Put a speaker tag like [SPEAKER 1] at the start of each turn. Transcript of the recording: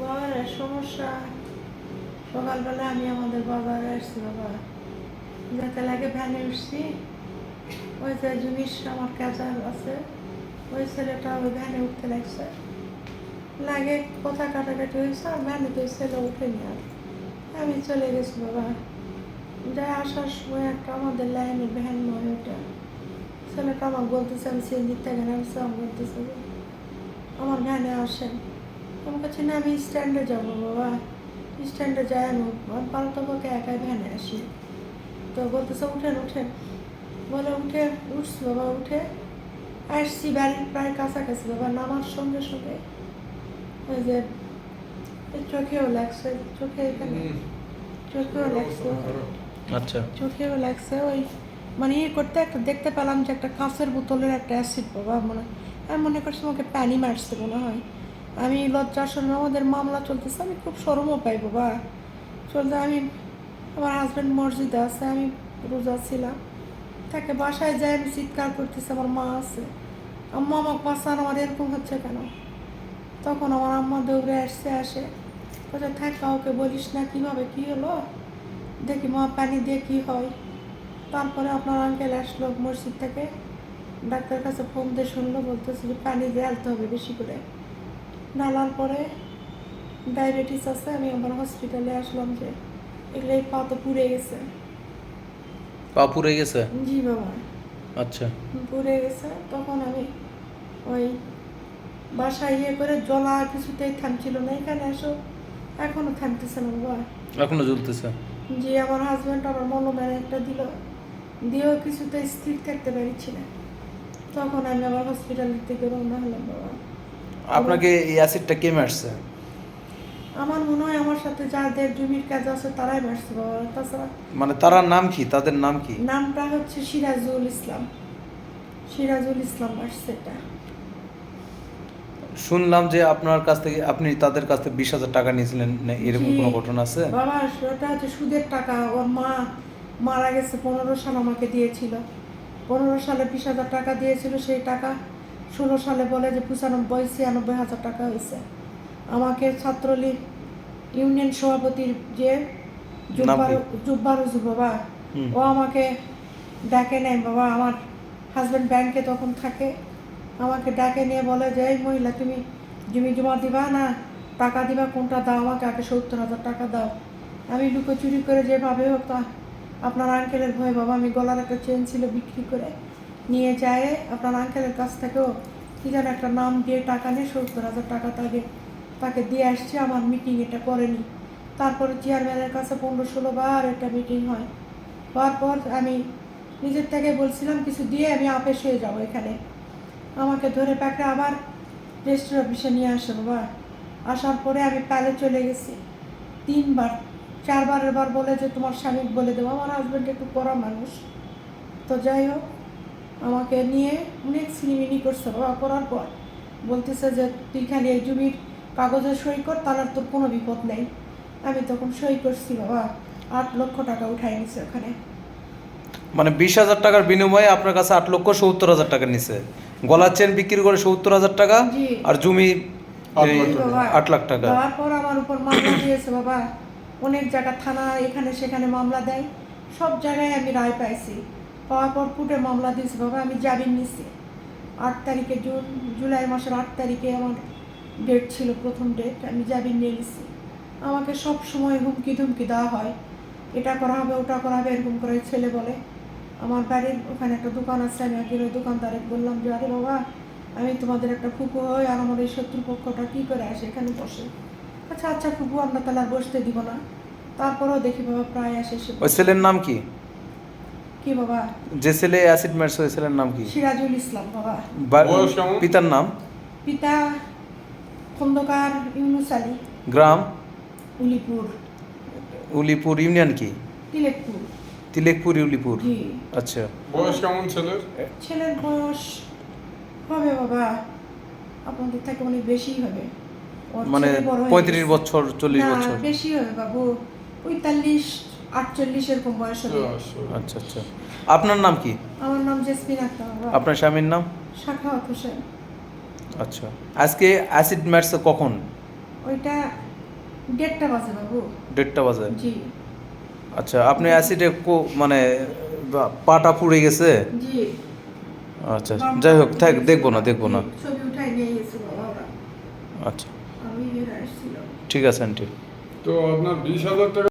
[SPEAKER 1] বাবার সমস্যা। সকালবেলা আমি আমাদের বাজারে আসছি বাবা। যাতে লাগে ভ্যানে উঠছি। ওই যে জিনিস আমার ক্যাচার আছে, ওই ছেলেটা ওই ভ্যানে উঠতে লাগছে। লাগে কথা কাটাকাটি হয়েছে, আর ভ্যানে তো ছেলে উঠেনি আর। আমি চলে গেছি বাবা। যাই আসার সময় একটা আমাদের লাইনের ভ্যান নয় ওটা ছেলেটা আমার বলতেছে, আমি থেকে নামছি আমার বলতেছে আমার ভ্যানে আসেন। আমি কাছে না আমি স্ট্যান্ডে যাব বাবা। স্ট্যান্ডে যাই আমি পক্ষে একাই ভ্যানে আসি। তো বলতেছে উঠেন উঠেন। বলে উঠে উঠছি বাবা উঠে। আসছি বাড়ির প্রায় কাছাকাছি বাবা নামার সঙ্গে সঙ্গে ওই যে এই চোখেও লাগছে চোখে এখানে চোখেও লাগছে।
[SPEAKER 2] আচ্ছা।
[SPEAKER 1] চোখেও লাগছে ওই মানে ইয়ে করতে একটা দেখতে পেলাম যে একটা কাঁচের বোতলের একটা অ্যাসিড বাবা মনে হয়। আমি মনে করছি আমাকে পানি মারছে মনে হয়। আমি লজ্জার সঙ্গে আমাদের মামলা চলতেছে, আমি খুব সরমও পাই বাবা। চলতে আমি আমার হাজব্যান্ড মসজিদে আছে, আমি রোজা ছিলাম। তাকে বাসায় যাই, আমি চিৎকার করতেছি, আমার মা আছে। আম্মা আমাকে বাঁচান, আমার এরকম হচ্ছে কেন? তখন আমার আম্মা দৌড়ে আসছে, আসে। কোথায় থাক, কাউকে বলিস না, কীভাবে, কী হলো? দেখি মা, পানি দিয়ে কী হয়? তারপরে আপনার আঙ্কেল আসলো মসজিদ থেকে। ডাক্তার কাছে ফোন দিয়ে শুনলো, বলতেছে যে পানি দিয়ে আলতে হবে বেশি করে। ঢালার পরে ডায়াবেটিস আছে আমি আবার হসপিটালে আসলাম যে এগুলো এই পা তো পুড়ে গেছে।
[SPEAKER 2] পা পুড়ে গেছে?
[SPEAKER 1] জি বাবা।
[SPEAKER 2] আচ্ছা।
[SPEAKER 1] পুড়ে গেছে তখন আমি ওই বাসায় ইয়ে করে জলা কিছুতেই থামছিল না এখানে এসো এখনও থামতেছে না বাবা।
[SPEAKER 2] এখনও জ্বলতেছে?
[SPEAKER 1] যে আমার হাজব্যান্ড আমার মনোম্যান একটা দিল দিয়েও কিছুতে স্থির থাকতে পারছি না। তখন আমি আবার হসপিটালের থেকে রওনা হলাম বাবা।
[SPEAKER 2] আপনাকে এই অ্যাসিডটা কে মারছে?
[SPEAKER 1] আমার মনে হয় আমার সাথে যাদের জমির কাজ আছে তারাই মারছে বাবা। তাছাড়া
[SPEAKER 2] মানে তারার নাম কি? তাদের নাম কি?
[SPEAKER 1] নামটা হচ্ছে সিরাজুল ইসলাম। সিরাজুল ইসলাম মারছে এটা।
[SPEAKER 2] শুনলাম যে আপনার কাছ থেকে আপনি তাদের কাছ থেকে বিশ হাজার টাকা নিয়েছিলেন। না এরকম কোনো ঘটনা আছে?
[SPEAKER 1] বাবা সেটা হচ্ছে সুদের টাকা। ওর মা মারা গেছে পনেরো সাল আমাকে দিয়েছিল। পনেরো সালে বিশ হাজার টাকা দিয়েছিল সেই টাকা। ষোলো সালে বলে যে পঁচানব্বই ছিয়ানব্বই হাজার টাকা হয়েছে। আমাকে ছাত্রলীগ ইউনিয়ন সভাপতির যে জুব্বার হুজুর বাবা ও আমাকে ডাকে নেয় বাবা আমার হাজব্যান্ড ব্যাংকে তখন থাকে। আমাকে ডাকে নিয়ে বলে যে এই মহিলা তুমি জমি জমা দিবা না? টাকা দিবা কোনটা দাও? আমাকে আগে সত্তর হাজার টাকা দাও। আমি লুকোচুরি করে যেভাবে হোক তা আপনার আঙ্কেলের ভয়ে বাবা আমি গলার একটা চেন ছিল বিক্রি করে নিয়ে যায়, আপনার আঙ্কেলের কাছ থেকেও। কী যেন একটা নাম দিয়ে টাকা নিয়ে, সত্তর হাজার টাকা তাকে তাকে দিয়ে আসছে। আমার মিটিং এটা করেনি। তারপরে চেয়ারম্যানের কাছে পনেরো ষোলো বার একটা মিটিং হয়। হওয়ার পর আমি নিজের থেকে বলছিলাম, কিছু দিয়ে আমি আপেস হয়ে যাব এখানে। আমাকে ধরে প্যাকে আবার রেজিস্ট্রি অফিসে নিয়ে আসে বাবা আসার পরে আমি প্যালে চলে গেছি। তিনবার, চারবারের বার বলে যে, তোমার স্বামী বলে দেবো। আমার হাজব্যান্ড একটু করা মানুষ। তো যাই হোক আমাকে নিয়ে অনেক সিনিমিনি করছে বাবা করার পর বলতেছে যে তুই খালি এই জমির কাগজে সই কর তাহলে আর তোর কোনো বিপদ নেই। আমি তখন সই করছি বাবা আট লক্ষ টাকা উঠাই নিছে ওখানে।
[SPEAKER 2] মানে বিশ হাজার টাকার বিনিময়ে আপনার কাছে আট লক্ষ সত্তর হাজার টাকা নিছে। গলার চেন বিক্রি করে সত্তর হাজার টাকা। আর জমি
[SPEAKER 3] আট লাখ টাকা।
[SPEAKER 1] বাবা,
[SPEAKER 2] আট লাখ টাকা।
[SPEAKER 1] দেওয়ার আমার উপর মামলা দিয়েছে বাবা। অনেক জায়গা থানা এখানে সেখানে মামলা দেয়। সব জায়গায় আমি রায় পাইছি। পাওয়ার পর কোর্টে মামলা দিয়েছে, বাবা, আমি জামিন নিছি। আট তারিখে জুন, জুলাই মাসের আট তারিখে আমার ডেট ছিল, প্রথম ডেট আমি জামিন নিয়ে নিছি। আমাকে সব সময় হুমকি ধুমকি দেওয়া হয়। এটা করা হবে, ওটা করা হবে, এরকম করে ছেলে বলে। আমার বাড়ির ওখানে একটা দোকান আছে, আমি একদিন ওই দোকানদারে বললাম যে, আরে বাবা, আমি তোমাদের একটা ফুপু হই, আর আমার এই শত্রুপক্ষটা কী করে আসে এখানে বসে? আচ্ছা আচ্ছা ফুপু, আমরা তাহলে আর বসতে দিব না। তারপরেও দেখি বাবা প্রায় আসে
[SPEAKER 2] ওই ছেলের নাম কি?
[SPEAKER 1] কি বাবা?
[SPEAKER 2] যে ছেলে অ্যাসিড মারছে ওই ছেলের নাম কি?
[SPEAKER 1] সিরাজুল ইসলাম বাবা।
[SPEAKER 3] বয়স কেমন?
[SPEAKER 2] পিতার নাম?
[SPEAKER 1] পিতা খন্দকার ইউনুস আলী।
[SPEAKER 2] গ্রাম?
[SPEAKER 1] উলিপুর।
[SPEAKER 2] উলিপুর ইউনিয়ন কি?
[SPEAKER 1] তিলেকপুর।
[SPEAKER 2] তিলেকপুর উলিপুর। আচ্ছা।
[SPEAKER 3] বয়স কেমন ছেলের?
[SPEAKER 1] ছেলের বয়স হবে বাবা আপনাদের থেকে অনেক বেশি হবে।
[SPEAKER 2] মানে পঁয়ত্রিশ বছর চল্লিশ বছর।
[SPEAKER 1] বেশি হবে বাবু। পঁয়তাল্লিশ আটচল্লিশ এরকম বয়স হবে।
[SPEAKER 2] আচ্ছা আচ্ছা। আপনার নাম কি?
[SPEAKER 1] আমার নাম জেসমিন আক্তার
[SPEAKER 2] আপনার স্বামীর নাম?
[SPEAKER 1] শাখাওয়াত হোসেন
[SPEAKER 2] আচ্ছা। আজকে অ্যাসিড মারছে কখন?
[SPEAKER 1] ওইটা দেড়টা বাজে বাবু।
[SPEAKER 2] দেড়টা বাজে?
[SPEAKER 1] জি।
[SPEAKER 2] আচ্ছা আপনি অ্যাসিডে কো মানে পাটা পুড়ে গেছে?
[SPEAKER 1] জি।
[SPEAKER 2] আচ্ছা যাই হোক থাক দেখব না দেখব না।
[SPEAKER 1] ছবি উঠাই নিয়ে গেছিল
[SPEAKER 2] আচ্ছা। ঠিক আছে আন্টি।
[SPEAKER 3] তো আপনার বিশ হাজার টাকা